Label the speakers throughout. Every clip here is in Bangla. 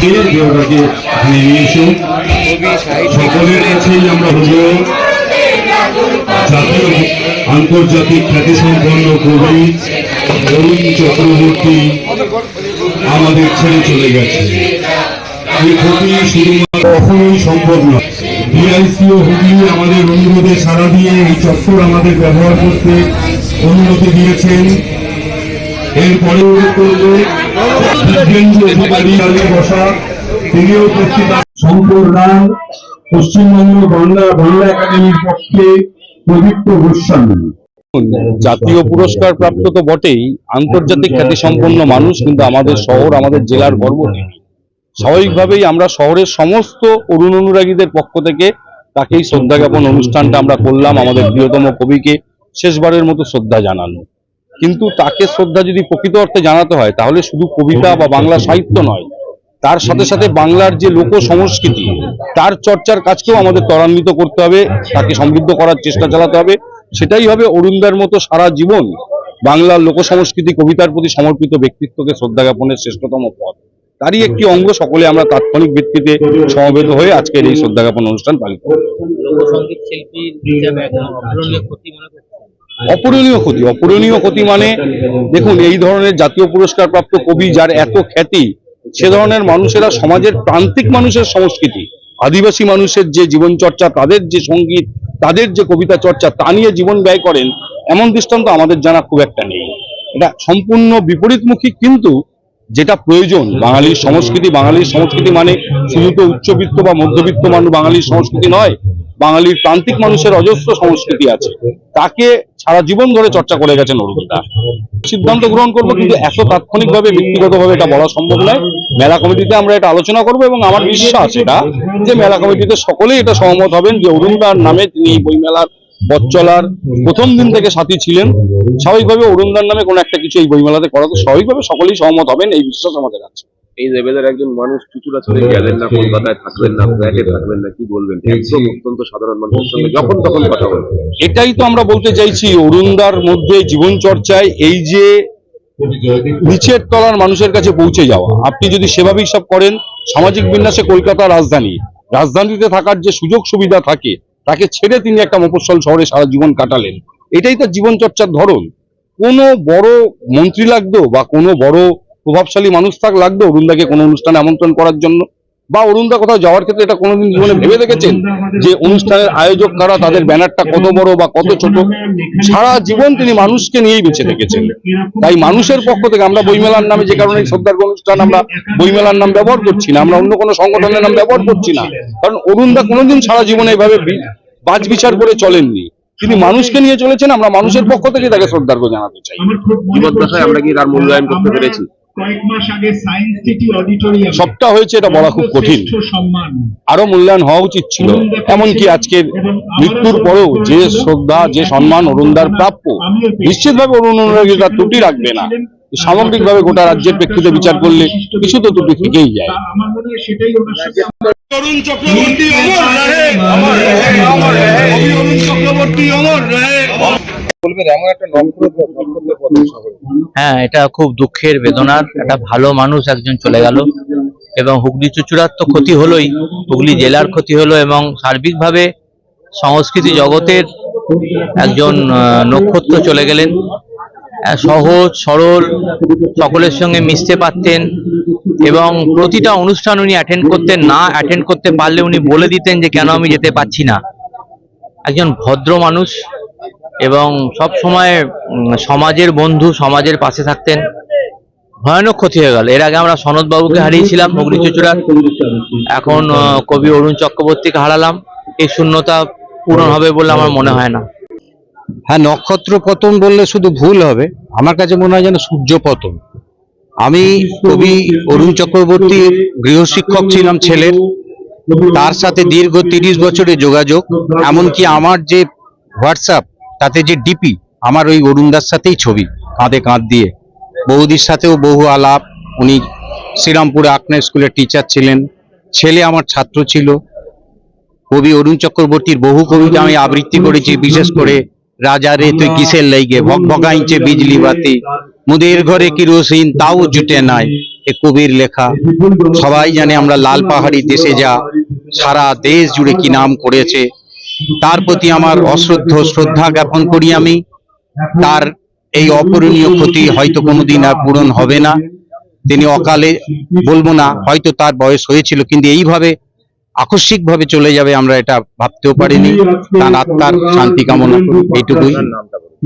Speaker 1: দেওয়াটাকে এখানে নিয়ে সকলের আমরা হব। জাতীয়, আন্তর্জাতিক খ্যাতি সম্পন্ন কবি অরুণ চক্রবর্তী আমাদের ছেড়ে চলে গেছে। এই ক্ষতি শুধুমাত্র কখনোই সম্ভব নয়। ডিআইসি ও হুগলি আমাদের অনুরোধে সাড়া দিয়ে এই চত্বর আমাদের ব্যবহার করতে অনুমতি দিয়েছেন। এরপরে অনুরোধ করবে
Speaker 2: জাতীয় পুরস্কার প্রাপ্ত তো বটেই, আন্তর্জাতিক খ্যাতি সম্পন্ন মানুষ, কিন্তু আমাদের শহর, আমাদের জেলার গর্ব স্বাভাবিকভাবেই আমরা শহরের সমস্ত অরুণ অনুরাগীদের পক্ষ থেকে তাকেই শ্রদ্ধা জ্ঞাপন অনুষ্ঠানটা আমরা করলাম, আমাদের প্রিয়তম কবিকে শেষবারের মতো শ্রদ্ধা জানানো। কিন্তু তাকে শ্রদ্ধা যদি প্রকৃত অর্থে জানাতে হয়, তাহলে শুধু কবিতা বা বাংলা সাহিত্য নয়, তার সাথে সাথে বাংলার যে লোক সংস্কৃতি তার চর্চার কাজকেও আমাদের ত্বরান্বিত করতে হবে, তাকে সমৃদ্ধ করার চেষ্টা চালাতে হবে। সেটাই হবে অরুণদার মতো সারা জীবন বাংলার লোক সংস্কৃতি কবিতার প্রতি সমর্পিত ব্যক্তিত্বকে শ্রদ্ধা জ্ঞাপনের শ্রেষ্ঠতম পথ। তারই একটি অঙ্গ সকলে আমরা তাৎক্ষণিক ভিত্তিতে সমবেত হয়ে আজকের এই শ্রদ্ধা জ্ঞাপন অনুষ্ঠান পালিত
Speaker 3: লোকসঙ্গীত শিল্পীর
Speaker 2: অপূরণীয় ক্ষতি অপূরণীয় ক্ষতি মানে দেখুন, এই ধরনের জাতীয় পুরস্কার প্রাপ্ত কবি যার এত খ্যাতি, সে ধরনের মানুষেরা সমাজের প্রান্তিক মানুষের সংস্কৃতি, আদিবাসী মানুষের যে জীবন চর্চা তাদের যে সংগীত, তাদের যে কবিতা চর্চা, তা নিয়ে জীবন ব্যয় করেন, এমন দৃষ্টান্ত আমাদের জানা খুব একটা নেই। এটা সম্পূর্ণ বিপরীতমুখী, কিন্তু যেটা প্রয়োজন, বাঙালির সংস্কৃতি বাঙালির সংস্কৃতি মানে শুধু তো উচ্চবিত্ত বা মধ্যবিত্ত মানুষ বাঙালির সংস্কৃতি নয়, বাঙালির প্রান্তিক মানুষের অজস্র সংস্কৃতি আছে। তাকে সারা জীবন ধরে চর্চা করে গেছেন অরুণদা সিদ্ধান্ত গ্রহণ করব কিন্তু এত তাৎক্ষণিকভাবে, ব্যক্তিগতভাবে এটা বলা সম্ভব নয়। মেলা কমিটিতে আমরা এটা আলোচনা করব এবং আমার বিশ্বাস এটা যে মেলা কমিটিতে সকলেই এটা সহমত হবেন যে অরুণদার নামে তিনি বইমেলার পথ চলার প্রথম দিন থেকে সাথী ছিলেন। স্বাভাবিকভাবে অরুণদার নামে কোনো একটা কিছু এই বইমেলাতে করা তো স্বাভাবিকভাবে সকলেই সহমত হবেন এই বিশ্বাস আমাদের আছে।
Speaker 4: এই লেভেলের একজন মানুষ চুচুড়া চলে গেলেন না কলকাতায় থাকবেন না ফ্ল্যাটে থাকবেন না কি বলবেন? একদম অত্যন্ত সাধারণ মানুষের সঙ্গে যখন তখন কথা বলবেন।
Speaker 2: এটাই তো আমরা বলতে চাইছি অরুণদার মধ্যে জীবন চর্চায় এই যে নিচের তলার মানুষের কাছে পৌঁছে যাওয়া। আপনি যদি সেবা হিসাব করেন সামাজিক বিন্যাসে কলকাতা রাজধানী রাজধানীতে থাকার যে সুযোগ সুবিধা থাকে তাকে ছেড়ে তিনি একটা মফস্বল শহরে সারা জীবন কাটালেন। এটাই তার জীবন চর্চার ধরন। কোনো বড় মন্ত্রী লাগতো বা কোনো বড় প্রভাবশালী মানুষ থাক লাগতো অরুণদাকে কোনো অনুষ্ঠানে আমন্ত্রণ করার জন্য। বা অরুণদা কোথাও যাওয়ার ক্ষেত্রে এটা কোনোদিন জীবনে ভেবে দেখেছেন? যে অনুষ্ঠানের আয়োজক কারা, তাদের ব্যানারটা কত বড় বা কত ছোট? সারা জীবন তিনি মানুষকে নিয়েই বেঁচে রেখেছেন তাই মানুষের পক্ষ থেকে আমরা বইমেলার নামে যে কারণে এই শ্রদ্ধার অনুষ্ঠান আমরা বইমেলার নাম ব্যবহার করছি না, আমরা অন্য কোনো সংগঠনের নাম ব্যবহার করছি না। কারণ অরুণদা কোনোদিন সারা জীবনে এভাবে বাজ বিচার করে চলেননি। তিনি মানুষকে নিয়ে চলেছেন, আমরা মানুষের পক্ষ থেকে তাকে শ্রদ্ধার্ঘ জানাতে চাই।
Speaker 4: আমরা কি তার মূল্যায়ন করতে পেরেছি?
Speaker 5: কয়েক মাস আগে সায়েন্স সিটি অডিটোরিয়াম
Speaker 2: সবটা হয়েছে এটা বলা খুব কঠিন।
Speaker 5: সম্মান।
Speaker 2: আরও মূল্যায়ন হওয়া উচিত ছিল। এমনকি আজকের মৃত্যুর পরেও যে শ্রদ্ধা যে সম্মান অরুণদার প্রাপ্য নিশ্চিতভাবে অরুণ অনুরাগী তার ত্রুটি রাখবে না। সামগ্রিকভাবে গোটা রাজ্যের প্রেক্ষিতে বিচার করলে কিছু তো ত্রুটি থেকেই যায়।
Speaker 5: আমার মনে হয় সেটাই ওনার সাথে
Speaker 6: অরুণ চক্রবর্তী অমর রহে। অমর রহে। অমর রহে।
Speaker 3: হ্যাঁ এটা খুব দুঃখের বেদনার, একটা ভালো মানুষ একজন চলে গেল এবং হুগলি চুচুড়ার তো ক্ষতি হলোই, হুগলি জেলার ক্ষতি হলো এবং সার্বিকভাবে সংস্কৃতি জগতের একজন নক্ষত্র চলে গেলেন। সহজ, সরল, সকলের সঙ্গে মিশতে পারতেন এবং প্রতিটা অনুষ্ঠান উনি অ্যাটেন্ড করতেন, না অ্যাটেন্ড করতে পারলে উনি বলে দিতেন যে, কেন আমি যেতে পারছি না? একজন ভদ্র মানুষ এবং সব সময় সমাজের বন্ধু, সমাজের পাশে থাকতেন। ভয়ানক ক্ষতি হয়ে গেল। এর আগে আমরা সনদ বাবুকে হারিয়েছিলাম, হুগলি চুচুড়ার। এখন কবি অরুণ চক্রবর্তীকে হারালাম। এই শূন্যতা পূরণ হবে বলে আমার মনে হয় না।
Speaker 7: হ্যাঁ নক্ষত্র পতন বললে শুধু ভুল হবে। আমার কাছে মনে হয় যেন সূর্য পতন। আমি কবি অরুণ চক্রবর্তীর গৃহশিক্ষক ছিলাম ছেলের। তার সাথে দীর্ঘ তিরিশ বছরের যোগাযোগ। এমনকি আমার যে হোয়াটসঅ্যাপ তাতে যে ডিপি আমার ওই অরুণদার সাথেই ছবি, কাঁধে কাঁধ দিয়ে। বৌদির সাথেও বহু আলাপ। উনি শ্রীরামপুরে আকনা স্কুলের টিচার ছিলেন। ছেলে আমার ছাত্র ছিল। কবি অরুণ চক্রবর্তীর বহু কবিতা আমি আবৃত্তি করেছি, বিশেষ করে,
Speaker 1: রাজা রে, তুই কিসের লাইগে? ভক ভকাইছে বিজলি বাতি। মুদের ঘরে কিরোসিন, তাও জুটে নাই। এ কবির লেখা। সবাই জানে আমরা লাল পাহাড়ি দেশে যা। সারা দেশ জুড়ে কি নাম করেছে। তার প্রতি আমার অশ্রদ্ধ শ্রদ্ধা জ্ঞাপন করি আমি। তার এই অপূরণীয় ক্ষতি হয়তো কোনোদিন আর পূরণ হবে না। তিনি অকালে বলব না হয়তো তার বয়স হয়েছিল কিন্তু এইভাবে আকস্মিক ভাবে চলে যাবে আমরা এটা ভাবতেও পারিনি। তার আত্মার শান্তি কামনা এইটুকুই।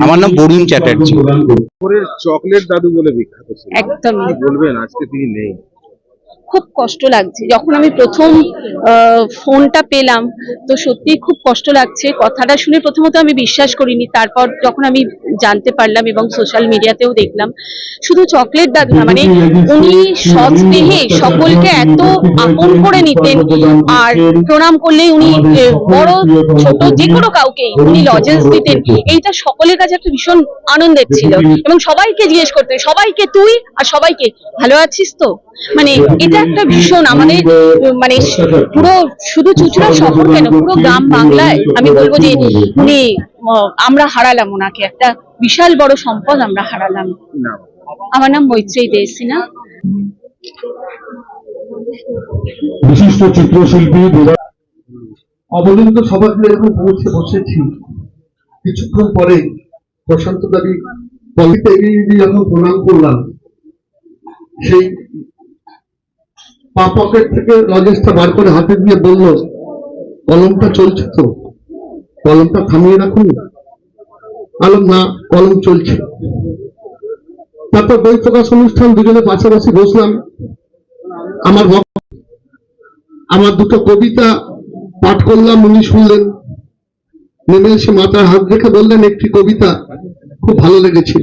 Speaker 1: আমার নাম বরুণ চ্যাটার্জি।
Speaker 4: চকলেট দাদু বলে বিখ্যাত
Speaker 8: একদম।
Speaker 4: বলবেন আজকে তিনি নেই।
Speaker 8: খুব কষ্ট লাগছে। যখন আমি প্রথম ফোনটা পেলাম, তো সত্যি খুব কষ্ট লাগছে। কথাটা শুনে প্রথমত আমি বিশ্বাস করিনি, তারপর যখন আমি জানতে পারলাম এবং সোশ্যাল মিডিয়াতেও দেখলাম, শুধু চকলেট দাদু না মানে উনি সৎ স্নেহে সকলকে এত আপন করে নিতেন আর প্রণাম করলে উনি বড়, ছোট যে কোনো কাউকেই উনি লজেন্স দিতেন। এইটা সকলের কাছে একটা ভীষণ আনন্দের ছিল এবং সবাইকে জিজ্ঞেস করতেন, সবাইকে তুই আর সবাইকে, ভালো আছিস তো? মানে এটা একটা ভীষণ আমাদের মানে পুরো শুধু চুচড়া শহর কেন পুরো গ্রাম বাংলায় আমি বলব যে উনি আমরা হারালাম ওনাকে একটা বিশাল বড় সম্পদ আমরা হারালাম।
Speaker 4: নাম
Speaker 8: আমার নাম মৈত্রেয়ী দেশিনা।
Speaker 7: বিশিষ্ট চিত্রশিল্পী
Speaker 9: অবলিন্দ সভাগুলো যখন পৌঁছে বসেছি। কিছুক্ষণ পরে প্রশান্ত দাবি এগিয়ে যখন প্রণাম করলাম সেই পা পকেট থেকে লজেসটা বার করে হাতে দিয়ে বলল, কলমটা চলছে তো? কলমটা থামিয়ে রাখুন। আলম, না, কলম চলছে। তারপর বই প্রকাশ অনুষ্ঠান, দুজনে পাশাপাশি বসলাম। আমার আমার দুটো কবিতা পাঠ করলাম, উনি শুনলেন। নেমে এসে মাথায় হাত রেখে বললেন, একটি কবিতা খুব ভালো লেগেছে।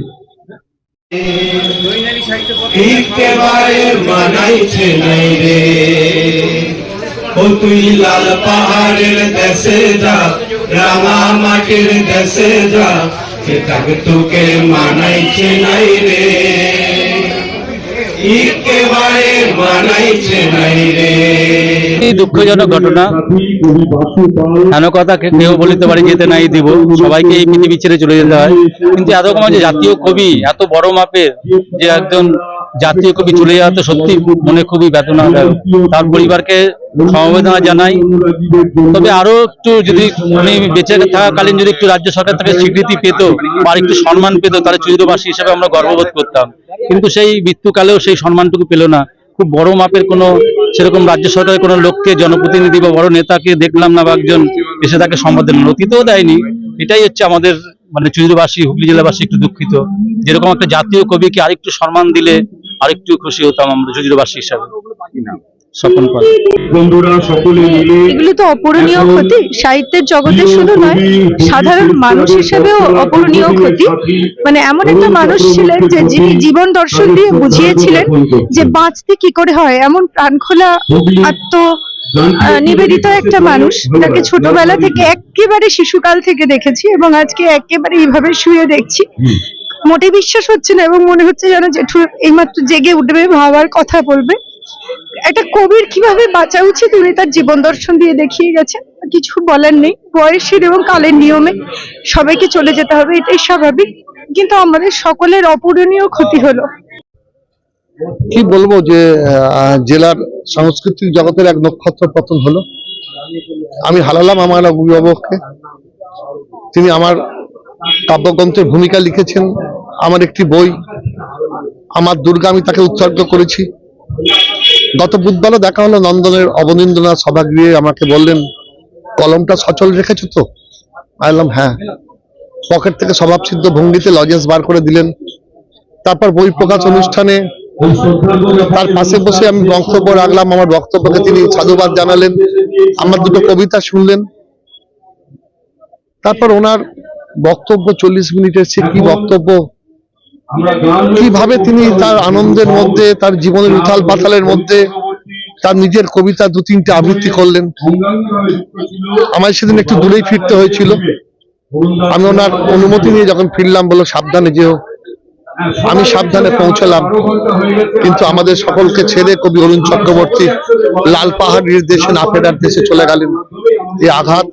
Speaker 10: মানাইছে নাই রে। ও তুই লাল পাহাড়ের দেশে যা রাঙা মাটির দেশে যা এটাক তোকে মানাইছে নাই রে। একেবারে মানাইছে নাই রে।
Speaker 11: এই দুঃখজনক ঘটনা। কথা কেউ বলিতে পারে, যেতে নাই, দিব। সবাইকে এই পৃথিবী ছেড়ে চলে যেতে হয়। কিন্তু এত রকম যে জাতীয় কবি, এত বড় মাপের যে একজন জাতীয় কবি চলে যাওয়া তো সত্যি মনে খুবই বেদনাদায়ক। তার পরিবারকে সমবেদনা জানাই। তবে আরও একটু যদি উনি বেঁচে থাকাকালীন যদি একটু রাজ্য সরকার থেকে স্বীকৃতি পেত বা একটু সম্মান পেত, তাহলে চুদ্রবাসী হিসেবে আমরা গর্ববোধ করতাম। কিন্তু সেই মৃত্যুকালেও সেই সম্মানটুকু পেল না। খুব বড় মাপের কোনো সেরকম রাজ্য সরকারের কোনো লোককে, জনপ্রতিনিধি বা বড় নেতাকে দেখলাম না বা একজন এসে তাকে সম্বোধন তো দেয়নি। এটাই হচ্ছে আমাদের মানে চুরিবাসী হুগলি জেলাবাসী একটু দুঃখিত। যেরকম একটা জাতীয় কবিকে আরেকটু সম্মান দিলে আরেকটু খুশি হতাম আমরা চুদ্রবাসী হিসাবে। স্বপন পাল
Speaker 7: বন্ধুরা সকলে মিলে
Speaker 12: এগুলো তো অপূরণীয় ক্ষতি। সাহিত্যের জগতে শুধু নয় সাধারণ মানুষ হিসেবেও অপূরণীয় ক্ষতি। মানে এমন একটা মানুষ ছিলেন যে যিনি জীবন দর্শন দিয়ে বুঝিয়েছিলেন যে বাঁচতে কি করে হয়? এমন প্রাণখোলা আত্ম নিবেদিত একটা মানুষ। তাকে ছোটবেলা থেকে একেবারে শিশুকাল থেকে দেখেছি এবং আজকে একেবারে এইভাবে শুয়ে দেখছি। মোটে বিশ্বাস হচ্ছে না এবং মনে হচ্ছে যেন জেঠু এইমাত্র জেগে উঠবে ভাবার কথা বলবে। একটা কবির কীভাবে বাঁচা উচিত উনি তার জীবন দর্শন দিয়ে দেখিয়ে গেছেন? কিছু বলার নেই। বয়সের এবং কালের নিয়মে সবাইকে চলে যেতে হবে, এটাই স্বাভাবিক। কিন্তু আমাদের সকলের অপূরণীয় ক্ষতি হলো।
Speaker 9: কি বলব যে জেলার সাংস্কৃতিক জগতের এক নক্ষত্র পতন হলো। আমি হারালাম আমার অভিভাবককে। তিনি আমার কাব্যগ্রন্থের ভূমিকা লিখেছেন। আমার একটি বই, আমার দুর্গা, আমি তাকে উৎসর্গ করেছি। গত বুধবারও দেখা হলো নন্দনের অবনীন্দ্রনাথ সভাগৃহে আমাকে বললেন, কলমটা সচল রেখেছো তো? বললাম হ্যাঁ। পকেট থেকে স্বভাবসিদ্ধ ভঙ্গিতে লজেন্স বার করে দিলেন। তারপর বই প্রকাশ অনুষ্ঠানে তার পাশে বসে আমি বক্তব্য রাখলাম, আমার বক্তব্যকে তিনি সাধুবাদ জানালেন, আমার দুটো কবিতা শুনলেন। তারপর ওনার বক্তব্য চল্লিশ মিনিটের সে কি বক্তব্য? কীভাবে তিনি তার আনন্দের মধ্যে তার জীবনের উথাল পাতালের মধ্যে তার নিজের কবিতা দু তিনটে আবৃত্তি করলেন। আমার সেদিন একটু দূরেই ফিরতে হয়েছিল। আমি ওনার অনুমতি নিয়ে যখন ফিরলাম বলো সাবধানে যেও। আমি সাবধানে পৌঁছলাম। কিন্তু আমাদের সকলকে ছেড়ে কবি অরুণ চক্রবর্তী লাল পাহাড়ির দেশে না ফেরার দেশে চলে গেলেন। এই আঘাত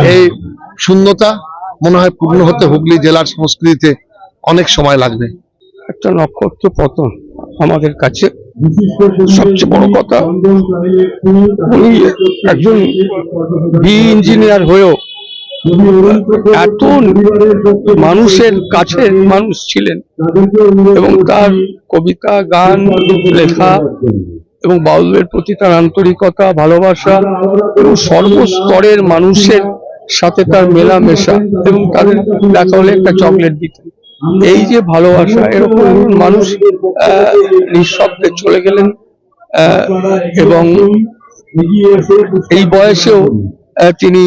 Speaker 9: এই শূন্যতা মনে হয় পূর্ণ হতে হুগলি জেলার সংস্কৃতিতে অনেক সময় লাগবে।
Speaker 13: একটা নক্ষত্র পতন আমাদের কাছে সবচেয়ে বড় কথা। উনি একজন বি ইঞ্জিনিয়ার হয়েও এত মানুষের কাছে মানুষ ছিলেন এবং তার কবিতা, গান, লেখা এবং বাউলের প্রতি তার আন্তরিকতা, ভালোবাসা এবং সর্বস্তরের মানুষের সাথে তার মেলামেশা এবং তাদের দেখা হলে একটা চকলেট দিতেন। এই যে ভালোবাসা এরকম মানুষ নিঃশব্দে চলে গেলেন এবং এই বয়সেও তিনি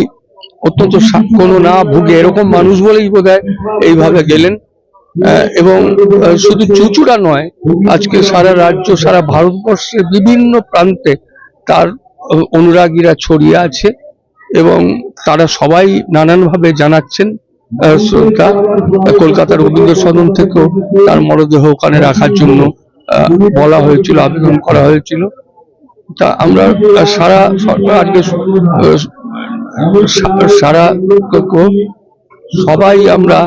Speaker 13: অত্যন্ত কোনো না ভুগে এরকম মানুষ বলেই বোধ এইভাবে গেলেন আহ, এবং শুধু চুচুড়া নয় আজকে সারা রাজ্য সারা ভারতবর্ষের বিভিন্ন প্রান্তে তার অনুরাগীরা ছড়িয়ে আছে এবং তারা সবাই নানানভাবে জানাচ্ছেন কলকাতার রবীন্দ্র সদন থেকেও তার মরদেহ ওখানে রাখার জন্য বলা হয়েছিল, আবেদন করা হয়েছিল। তা আমরা সারা সরকার, আজকে সারা সবাই আমরা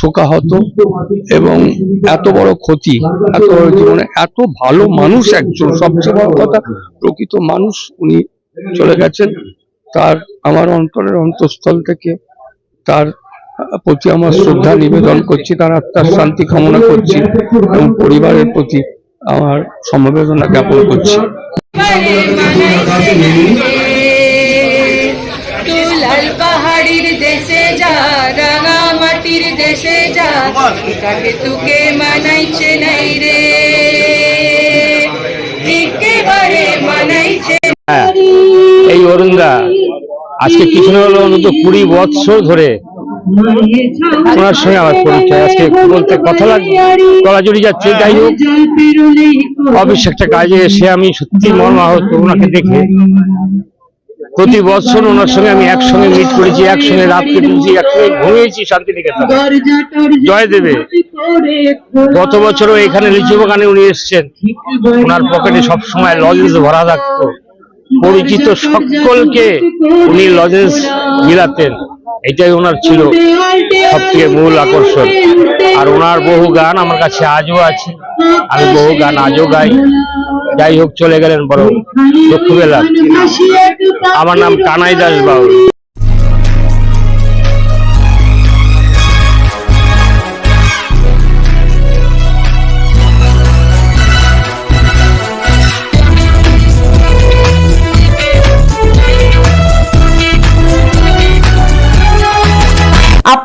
Speaker 13: শোকাহত এবং এত বড় ক্ষতি, এত বড় জীবনে এত ভালো মানুষ একজন, সবচেয়ে বড় কথা, প্রকৃত মানুষ উনি চলে গেছেন। তার, আমার অন্তরের অন্তঃস্থল থেকে তার প্রতি আমার শ্রদ্ধা নিবেদন করছি, তার আত্মার শান্তি কামনা করছি এবং পরিবারের প্রতি আমার সমবেদনা জ্ঞাপন করছি।
Speaker 14: পাহাড়ির দেশে যা রাঙা মাটির দেশে যা তুকে মানাইছে নাই রে।
Speaker 13: আজকে কিছু হলো অন্তত কুড়ি বৎসর ধরে ওনার সঙ্গে আমার পরিচয়। আজকে বলতে কথা লাগ গলা জড়ি যাচ্ছে। যাই হোক, অফিস একটা কাজে এসে আমি সত্যি মর্মাহত ওনাকে দেখে প্রতি বছর ওনার সঙ্গে আমি একসঙ্গে মিট করেছি, একসঙ্গে রাত কেটেছি, একসঙ্গে ঘুমিয়েছি শান্তিনিকেতন। জয় দেবে। গত বছরও এখানে লিচু বাগানে উনি এসছেন। ওনার পকেটে সবসময় লজেন্স ভরা থাকতো। পরিচিত সকলকে উনি লজেন্স মিলাতেন। এটাই ওনার ছিল সবথেকে মূল আকর্ষণ। আর ওনার বহু গান আমার কাছে আজও আছে। আমি বহু গান আজও গাই। যাই হোক, চলে গেলেন বড় দুঃখ বেলা আমার নাম কানাই দাস বাবু